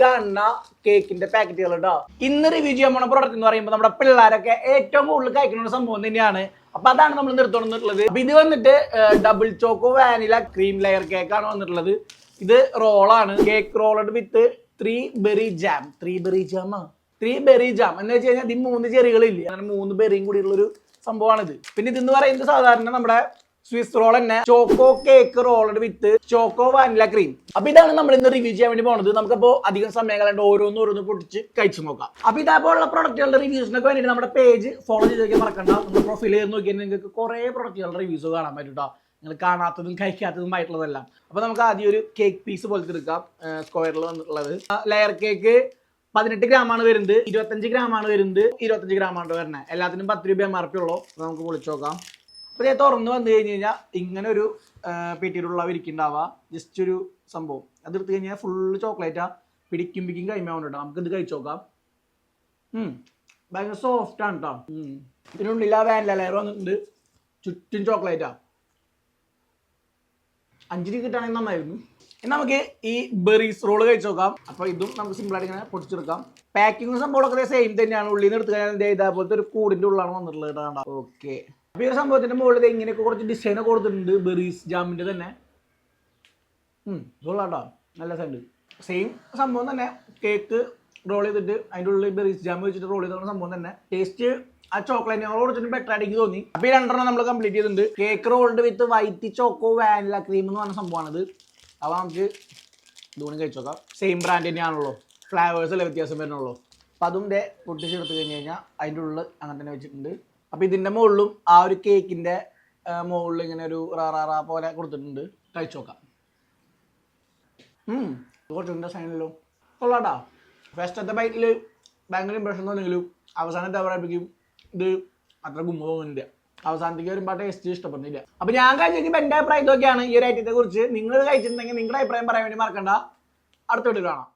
കാണുന്ന കേക്കിന്റെ പാക്കറ്റുകൾ കേട്ടോ ഇന്ന് റിവ്യൂ ചെയ്യാൻ പോണ പ്രോഡക്റ്റ് എന്ന് പറയുമ്പോൾ നമ്മുടെ പിള്ളേരൊക്കെ ഏറ്റവും കൂടുതൽ കഴിക്കുന്ന ഒരു സംഭവം തന്നെയാണ്. അപ്പൊ അതാണ് നമ്മൾ നിർത്തണമെന്നുള്ളത് അപ്പൊ ഇത് വന്നിട്ട് double choco vanilla cream layer കേക്കാണ് വന്നിട്ടുള്ളത്. ഇത് റോളാണ് cake rolled with three berry jam three berry ജാമാ three berry jam എന്ന് വെച്ച് കഴിഞ്ഞാൽ ഇത് മൂന്ന് ചെറികളില്ലേ? അങ്ങനെ മൂന്ന് ബെറിയും കൂടിയുള്ളൊരു സംഭവമാണിത്. പിന്നെ ഇതെന്ന് പറയുന്നത് സാധാരണ നമ്മുടെ സ്വിസ് റോൾ തന്നെ choco cake rolled with choco vanilla cream അപ്പൊ ഇതാണ് നമ്മൾ ഇന്ന് റിവ്യൂ ചെയ്യാൻ വേണ്ടി പോണത്. നമുക്കപ്പോ അധികം സമയം കളണ്ട് ഓരോന്ന് ഓരോന്ന് പൊട്ടിച്ച് കഴിച്ചു നോക്കാം. അപ്പൊ ഇതേപോലുള്ള പ്രൊഡക്റ്റുകളുടെ റിവ്യൂസിനൊക്കെ വേണ്ടിയിട്ട് നമ്മുടെ പേജ് ഫോളോ ചെയ്ത് നോക്കിയാൽ മറക്കണ്ട. നമ്മുടെ പ്രൊഫൈൽ ചെയ്ത് നോക്കിയാൽ നിങ്ങൾക്ക് കുറെ പ്രൊഡക്റ്റുകളുടെ റിവ്യൂസ് കാണാൻ പറ്റും നിങ്ങൾ കാണാത്തതും കഴിക്കാത്തതും ആയിട്ടുള്ളതെല്ലാം. അപ്പൊ നമുക്ക് ആദ്യം ഒരു കേക്ക് പീസ് പോലത്തെ എടുക്കാം. സ്ക്വയറിൽ വന്നിട്ടുള്ളത്. ലെയർ കേക്ക് പതിനെട്ട് ആണ് വരുന്നത്. ഇരുപത്തഞ്ച് ആണ് വരുന്നത്. ഇരുപത്തഞ്ച് ആണ് വരുന്നത്. എല്ലാത്തിനും പത്ത് രൂപ എം ആർ പി ഉള്ളൂ നമുക്ക് പൊളിച്ചു നോക്കാം. അപ്പോൾ ഞാൻ തുറന്നു വന്നു കഴിഞ്ഞ് കഴിഞ്ഞാൽ ഇങ്ങനെ ഒരു പെട്ടിയിലുള്ള വിരിക്കുണ്ടാവുക. ജസ്റ്റ് ഒരു സംഭവം. അതെടുത്ത് കഴിഞ്ഞാൽ ഫുള്ള് ചോക്ലേറ്റാ പിടിക്കും പിടിക്കും കൈമാവുന്നുണ്ട്. നമുക്ക് ഇത് കഴിച്ചു നോക്കാം. ഭയങ്കര സോഫ്റ്റ് ആണ് കേട്ടോ ഇതിനുള്ളിൽ ആ വാനില ലെയർ വന്നിട്ടുണ്ട്. ചുറ്റും ചോക്ലേറ്റാ അഞ്ചിരി കിട്ടുകയാണെങ്കിൽ നന്നായിരുന്നു. ഇനി നമുക്ക് ഈ ബെറീസ് റോൾ കഴിച്ചു നോക്കാം. അപ്പോൾ ഇതും നമുക്ക് സിമ്പിളായിട്ട് ഇങ്ങനെ പൊടിച്ചെടുക്കാം പാക്കിംഗ് സംഭവമൊക്കെ സെയിം തന്നെയാണ്. ഉള്ളിൽ നിന്ന് എടുത്ത് കഴിഞ്ഞാൽ ഇതേപോലത്തെ ഒരു കൂടിന്റെ ഉള്ളാണ് വന്നിട്ടുള്ളത് കേട്ടോ. ഓക്കെ. ഈ സംഭവത്തിന്റെ മുകളിൽ ഇങ്ങനെയൊക്കെ കുറച്ച് ഡിസൈൻ കൊടുത്തിട്ടുണ്ട് ബെറീസ് ജാമിന്റെ തന്നെ. കൊള്ളാട്ടോ നല്ല സൈഡ് സെയിം സംഭവം തന്നെ. കേക്ക് റോൾ ചെയ്തിട്ട് അതിന്റെ ഉള്ളിൽ ബെറീസ് ജാം വെച്ചിട്ട് റോൾ ചെയ്ത സംഭവം തന്നെ. ടേസ്റ്റ് ആ ചോക്ലേറ്റ് കൊടുത്തിട്ട് ബെറ്റർ ആയിട്ട് തോന്നി. അപ്പോൾ ഈ രണ്ടെണ്ണം നമ്മൾ കംപ്ലീറ്റ് ചെയ്തിട്ടുണ്ട്. Cake rolled with white choco vanilla cream എന്ന് പറഞ്ഞ സംഭവമാണിത്. അപ്പോൾ നമുക്ക് ഇതുകൊണ്ട് കഴിച്ചു നോക്കാം. സെയിം ബ്രാൻഡ് തന്നെയാണല്ലോ. ഫ്ലേവേഴ്സ് അല്ലേ വ്യത്യാസം വരുന്നുള്ളൂ. അപ്പം അതും ദേ പൊട്ടിച്ചെടുത്ത് കഴിഞ്ഞ് കഴിഞ്ഞാൽ അതിന്റെ ഉള്ളിൽ അങ്ങനെ തന്നെ വെച്ചിട്ടുണ്ട്. അപ്പോൾ ഇതിന്റെ മുകളിലും ആ ഒരു കേക്കിന്റെ മുകളിൽ ഇങ്ങനെ ഒരു റാ റാ റാ പോലെ കൊടുത്തിട്ടുണ്ട്. കഴിച്ചു നോക്കാം. കുറച്ചുണ്ട് സൈനിലോ കൊള്ളാട്ടാ. ഫസ്റ്റത്തെ ബൈറ്റിൽ ഭയങ്കര ഇമ്പ്രഷൻ തോന്നിയെങ്കിലും അവസാനത്തെ പറയുമ്പോഴേക്കും ഇത് അത്ര ഗുമ്മ തോന്നുന്നില്ല അവസാനത്തേക്ക് വരുമ്പോൾ ടേസ്റ്റ് ഇഷ്ടപ്പെടുന്നില്ല. അപ്പൊ ഞാൻ കഴിച്ചിട്ട് എന്റെ അഭിപ്രായം ഇതൊക്കെയാണ്. ഈ ഒരു ഐറ്റത്തെ കുറിച്ച് നിങ്ങൾ കഴിച്ചിട്ടുണ്ടെങ്കിൽ നിങ്ങളുടെ അഭിപ്രായം പറയാൻ വേണ്ടി മറക്കണ്ട. അടുത്ത കാണാം.